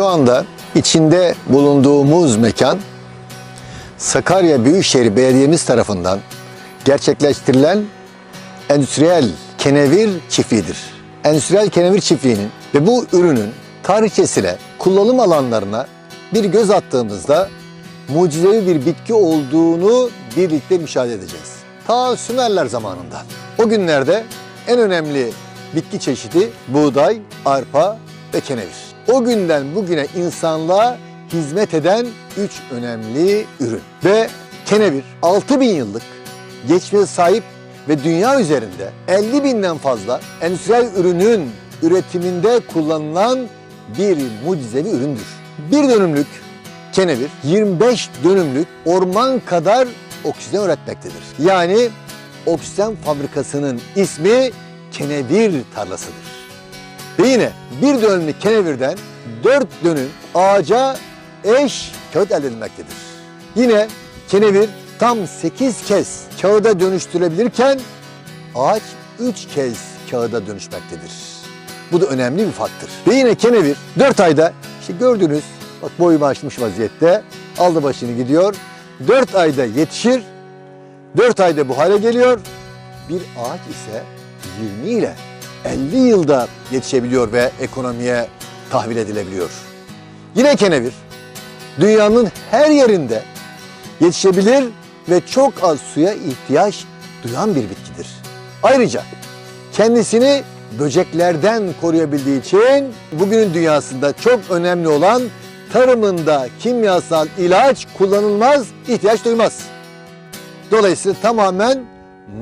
Şu anda içinde bulunduğumuz mekan Sakarya Büyükşehir Belediyemiz tarafından gerçekleştirilen endüstriyel kenevir çiftliğidir. Endüstriyel kenevir çiftliğinin ve bu ürünün tarihçesine, kullanım alanlarına bir göz attığımızda mucizevi bir bitki olduğunu birlikte müşahede edeceğiz. Ta Sümerler zamanında. O günlerde en önemli bitki çeşidi buğday, arpa ve kenevir. O günden bugüne insanlığa hizmet eden üç önemli ürün. Ve kenevir 6000 yıllık geçmişe sahip ve dünya üzerinde 50 binden fazla endüstriyel ürünün üretiminde kullanılan bir mucizevi üründür. Bir dönümlük kenevir 25 dönümlük orman kadar oksijen üretmektedir. Yani oksijen fabrikasının ismi kenevir tarlasıdır. Ve yine bir dönümlük kenevirden 4 dönüm ağaca eş kağıt elde edilmektedir. Yine kenevir tam 8 kez kağıda dönüştürebilirken ağaç 3 kez kağıda dönüşmektedir. Bu da önemli bir faktör. Ve yine kenevir 4 ayda işte gördüğünüz bak boyumu açmış vaziyette aldı başını gidiyor. 4 ayda yetişir. 4 ayda bu hale geliyor. Bir ağaç ise 20 ile 50 yılda yetişebiliyor ve ekonomiye tahvil edilebiliyor. Yine kenevir dünyanın her yerinde yetişebilir ve çok az suya ihtiyaç duyan bir bitkidir. Ayrıca kendisini böceklerden koruyabildiği için bugünün dünyasında çok önemli olan tarımında kimyasal ilaç kullanılmaz, ihtiyaç duymaz. Dolayısıyla tamamen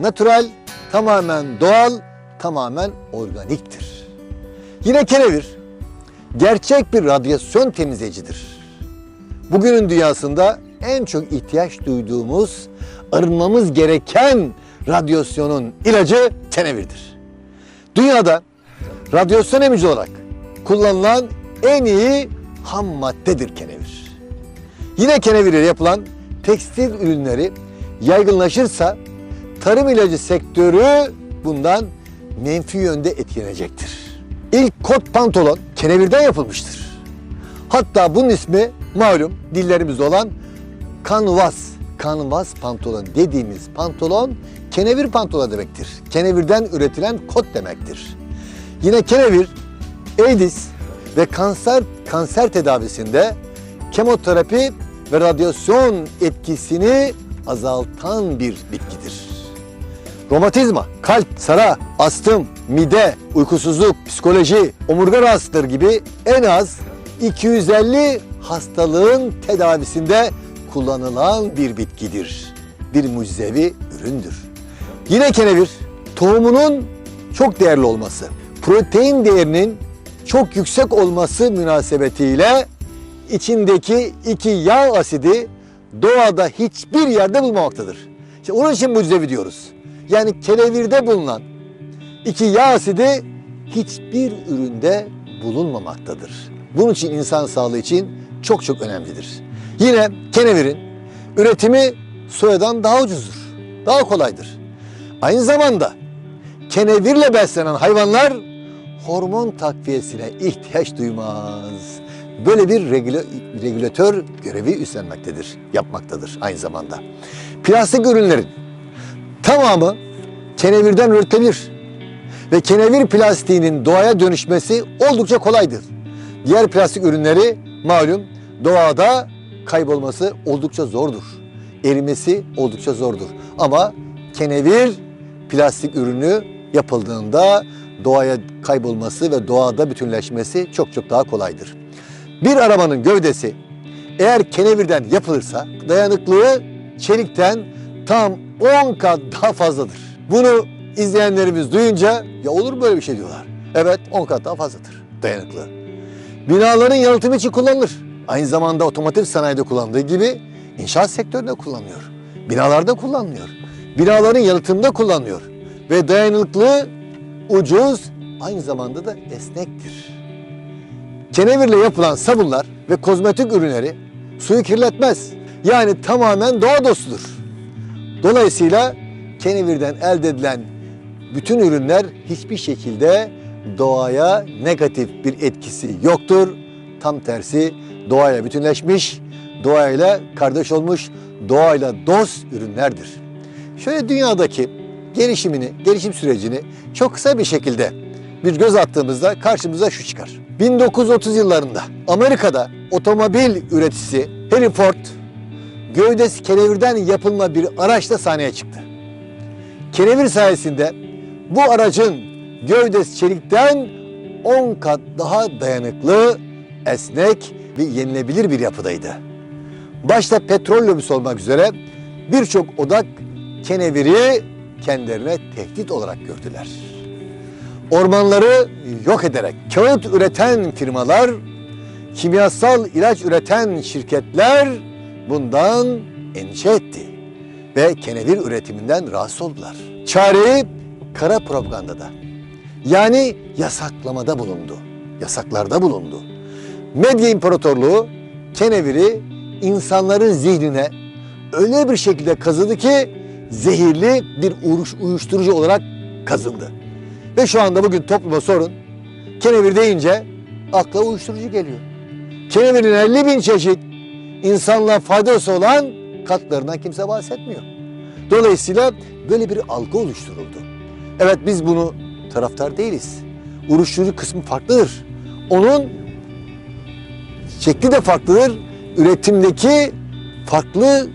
natural, tamamen doğal, tamamen organiktir. Yine kenevir gerçek bir radyasyon temizleyicidir. Bugünün dünyasında en çok ihtiyaç duyduğumuz, arınmamız gereken radyasyonun ilacı kenevirdir. Dünyada radyasyon emici olarak kullanılan en iyi ham maddedir kenevir. Yine kenevir yapılan tekstil ürünleri yaygınlaşırsa tarım ilacı sektörü bundan menfi yönde etkilenecektir. İlk kot pantolon kenevirden yapılmıştır. Hatta bunun ismi malum dillerimizde olan kanvas. Kanvas pantolon dediğimiz pantolon kenevir pantolon demektir. Kenevirden üretilen kot demektir. Yine kenevir, AIDS ve kanser kanser tedavisinde kemoterapi ve radyasyon etkisini azaltan bir bitkidir. Romatizma, kalp, sara, astım, mide, uykusuzluk, psikoloji, omurga rahatsızlıkları gibi en az 250 hastalığın tedavisinde kullanılan bir bitkidir. Bir mucizevi üründür. Yine kenevir tohumunun çok değerli olması, protein değerinin çok yüksek olması münasebetiyle içindeki iki yağ asidi doğada hiçbir yerde bulunmamaktadır. İşte onun için mucizevi diyoruz. Yani kenevirde bulunan iki yağ asidi hiçbir üründe bulunmamaktadır. Bunun için insan sağlığı için çok çok önemlidir. Yine kenevirin üretimi soyadan daha ucuzdur, daha kolaydır. Aynı zamanda kenevirle beslenen hayvanlar hormon takviyesine ihtiyaç duymaz. Böyle bir regülatör görevi üstlenmektedir, yapmaktadır aynı zamanda. Plastik ürünlerin tamamı kenevirden üretilir. Ve kenevir plastiğinin doğaya dönüşmesi oldukça kolaydır. Diğer plastik ürünleri malum doğada kaybolması oldukça zordur. Erimesi oldukça zordur. Ama kenevir plastik ürünü yapıldığında doğaya kaybolması ve doğada bütünleşmesi çok çok daha kolaydır. Bir arabanın gövdesi eğer kenevirden yapılırsa dayanıklılığı çelikten tam 10 kat daha fazladır. Bunu izleyenlerimiz duyunca ya olur böyle bir şey diyorlar. Evet 10 kat daha fazladır dayanıklı. Binaların yalıtımı için kullanılır. Aynı zamanda otomotiv sanayide kullandığı gibi inşaat sektöründe kullanılıyor. Binalarda kullanılıyor. Binaların yalıtımında kullanılıyor. Ve dayanıklı, ucuz, aynı zamanda da esnektir. Kenevirle yapılan sabunlar ve kozmetik ürünleri suyu kirletmez. Yani tamamen doğa dostudur. Dolayısıyla kenevirden elde edilen bütün ürünler hiçbir şekilde doğaya negatif bir etkisi yoktur. Tam tersi doğayla bütünleşmiş, doğayla kardeş olmuş, doğayla dost ürünlerdir. Şöyle dünyadaki gelişimini, gelişim sürecini çok kısa bir şekilde bir göz attığımızda karşımıza şu çıkar. 1930 yıllarında Amerika'da otomobil üreticisi Henry Ford gövdesi kenevirden yapılma bir araçla sahneye çıktı. Kenevir sayesinde bu aracın gövdesi çelikten 10 kat daha dayanıklı, esnek ve yenilebilir bir yapıdaydı. Başta petrol lobisi olmak üzere birçok odak keneviri kendilerine tehdit olarak gördüler. Ormanları yok ederek kağıt üreten firmalar, kimyasal ilaç üreten şirketler bundan endişe etti ve kenevir üretiminden rahatsız oldular. Çareyi kara propagandada yani yasaklamada bulundu. Yasaklarda bulundu. Medya İmparatorluğu keneviri insanların zihnine öyle bir şekilde kazıdı ki zehirli bir uyuşturucu olarak kazındı. Ve şu anda bugün topluma sorun. Kenevir deyince akla uyuşturucu geliyor. Kenevirin 50 bin çeşit insanlığa faydası olan katlarından kimse bahsetmiyor. Dolayısıyla böyle bir algı oluşturuldu. Evet biz bunu taraftar değiliz. Uyuşturucu kısmı farklıdır. Onun şekli de farklıdır. Üretimdeki farklı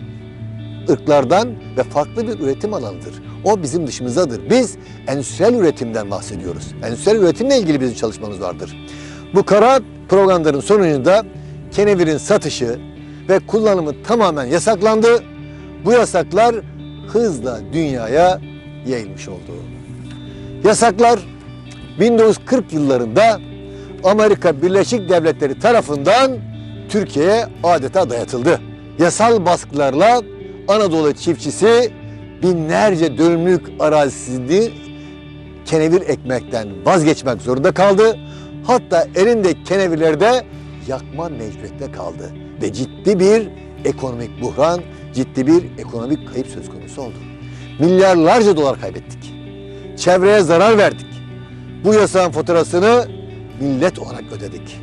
ırklardan ve farklı bir üretim alanıdır. O bizim dışımızdadır. Biz endüstriyel üretimden bahsediyoruz. Endüstriyel üretimle ilgili bizim çalışmamız vardır. Bu kara propagandanın sonucunda kenevirin satışı ve kullanımı tamamen yasaklandı. Bu yasaklar hızla dünyaya yayılmış oldu. Yasaklar 1940 yıllarında Amerika Birleşik Devletleri tarafından Türkiye'ye adeta dayatıldı. Yasal baskılarla Anadolu çiftçisi binlerce dönümlük arazisini kenevir ekmekten vazgeçmek zorunda kaldı. Hatta elinde kenevirleri de yakma mecburiyetinde kaldı. Ve ciddi bir ekonomik buhran, ciddi bir ekonomik kayıp söz konusu oldu. Milyarlarca dolar kaybettik. Çevreye zarar verdik. Bu yasağın faturasını millet olarak ödedik.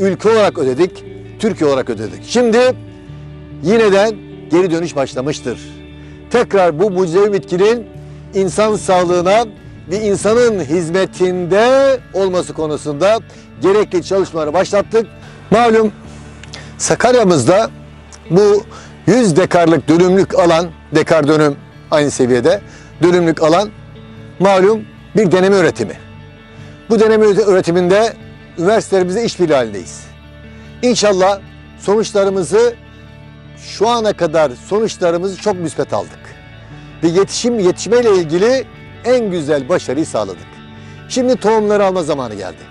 Ülke olarak ödedik, Türkiye olarak ödedik. Şimdi yineden geri dönüş başlamıştır. Tekrar bu mucizevi bitkinin insan sağlığına ve insanın hizmetinde olması konusunda gerekli çalışmaları başlattık. Malum Sakarya'mızda bu 100 dekarlık dönümlük alan, dekar dönüm aynı seviyede dönümlük alan malum bir deneme üretimi. Bu deneme üretiminde üniversitelerimizle işbirliği halindeyiz. İnşallah sonuçlarımızı şu ana kadar sonuçlarımızı çok müspet aldık. Ve yetişim yetişmeyle ilgili en güzel başarıyı sağladık. Şimdi tohumları alma zamanı geldi.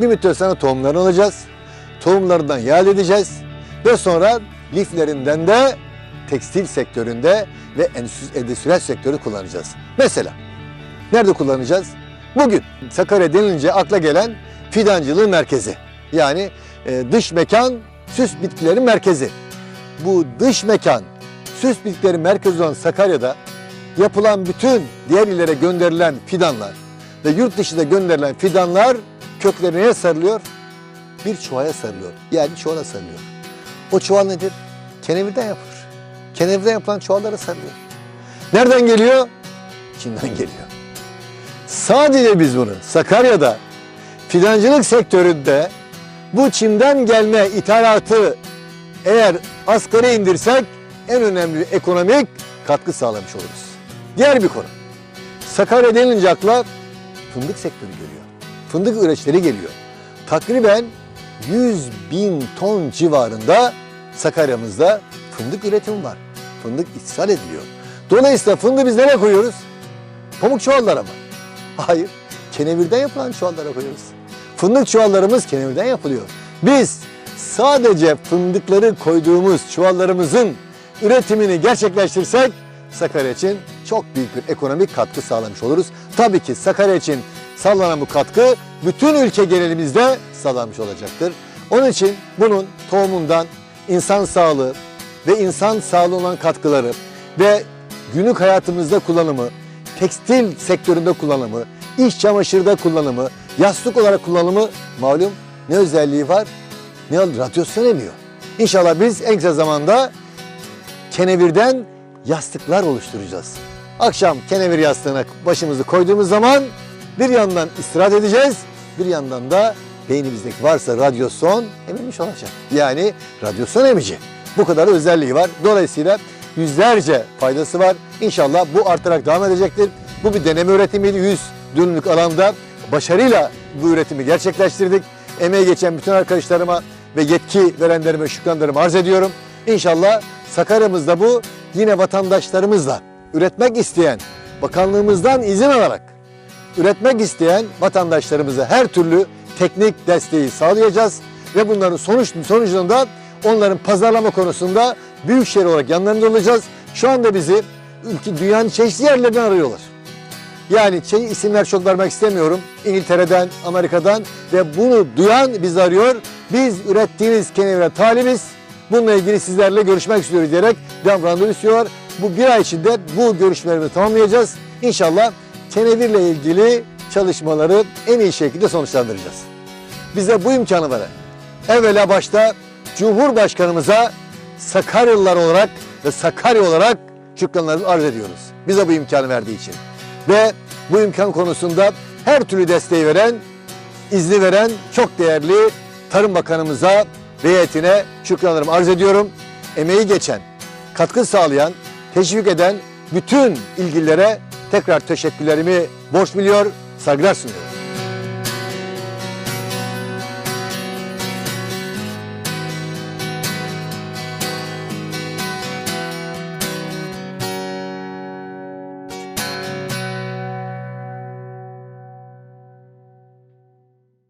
Bir müddet sonra tohumlarını alacağız. Tohumlarından yağ edeceğiz. Ve sonra liflerinden de tekstil sektöründe ve endüstri- endüstriyel sektörü kullanacağız. Mesela nerede kullanacağız? Bugün Sakarya denilince akla gelen fidancılığın merkezi. Yani e, dış mekan süs bitkilerin merkezi. Bu dış mekan süs bitkilerin merkezi olan Sakarya'da yapılan bütün diğer illere gönderilen fidanlar ve yurt dışına gönderilen fidanlar köklerine sarılıyor? Bir çuvaya sarılıyor. Yani çuvala sarılıyor. O çuval nedir? Kenevirden yapılır. Kenevirden yapılan çuvallara sarılıyor. Nereden geliyor? Çin'den geliyor. Sadece biz bunu Sakarya'da fidancılık sektöründe bu Çin'den gelme ithalatı eğer asgari indirsek en önemli ekonomik katkı sağlamış oluruz. Diğer bir konu. Sakarya denilince akla fındık sektörü geliyor. Fındık üreticileri geliyor. Takriben 100 bin ton civarında Sakarya'mızda fındık üretimi var. Fındık ithal ediliyor. Dolayısıyla fındığı biz nereye koyuyoruz? Pamuk çuvallara mı? Hayır. Kenevirden yapılan çuvallara koyuyoruz. Fındık çuvallarımız kenevirden yapılıyor. Biz sadece fındıkları koyduğumuz çuvallarımızın üretimini gerçekleştirsek Sakarya için çok büyük bir ekonomik katkı sağlamış oluruz. Tabii ki Sakarya için sağlanan bu katkı bütün ülke genelimizde sağlanmış olacaktır. Onun için bunun tohumundan insan sağlığı ve insan sağlığı olan katkıları ve günlük hayatımızda kullanımı, tekstil sektöründe kullanımı, iş çamaşırda kullanımı, yastık olarak kullanımı malum ne özelliği var? ne oldu? Radyasyon emiyor. İnşallah biz en kısa zamanda kenevirden yastıklar oluşturacağız. Akşam kenevir yastığına başımızı koyduğumuz zaman bir yandan istirahat edeceğiz, bir yandan da beynimizdeki varsa radyasyon emilmiş olacak. Yani radyasyon emici. Bu kadar özelliği var. Dolayısıyla yüzlerce faydası var. İnşallah bu artarak devam edecektir. Bu bir deneme üretimiydi. 100 dönümlük alanda başarıyla bu üretimi gerçekleştirdik. Emeği geçen bütün arkadaşlarıma ve yetki verenlerime şükranlarımı arz ediyorum. İnşallah Sakarya'mızda bu yine vatandaşlarımızla üretmek isteyen, bakanlığımızdan izin alarak üretmek isteyen vatandaşlarımıza her türlü teknik desteği sağlayacağız ve bunların sonuç sonucunda onların pazarlama konusunda büyükşehir olarak yanlarında olacağız. Şu anda bizi ülke dünyanın çeşitli yerlerinden arıyorlar. Yani şey isimler çok vermek istemiyorum. İngiltere'den, Amerika'dan ve bunu duyan bizi arıyor. Biz ürettiğiniz kenevire talibiz. Bununla ilgili sizlerle görüşmek istiyoruz diyerek devam randevu istiyorlar. Bu bir ay içinde bu görüşmelerimizi tamamlayacağız. İnşallah kenevirle ilgili çalışmaları en iyi şekilde sonuçlandıracağız. Bize bu imkanı veren evvela başta Cumhurbaşkanımıza Sakaryalılar olarak ve Sakarya olarak şükranlarımızı arz ediyoruz. Bize bu imkanı verdiği için. Ve bu imkan konusunda her türlü desteği veren, izni veren çok değerli Tarım Bakanımıza ve heyetine şükranlarımı arz ediyorum. Emeği geçen, katkı sağlayan, teşvik eden bütün ilgililere tekrar teşekkürlerimi borç biliyor, saygılar sunuyorum.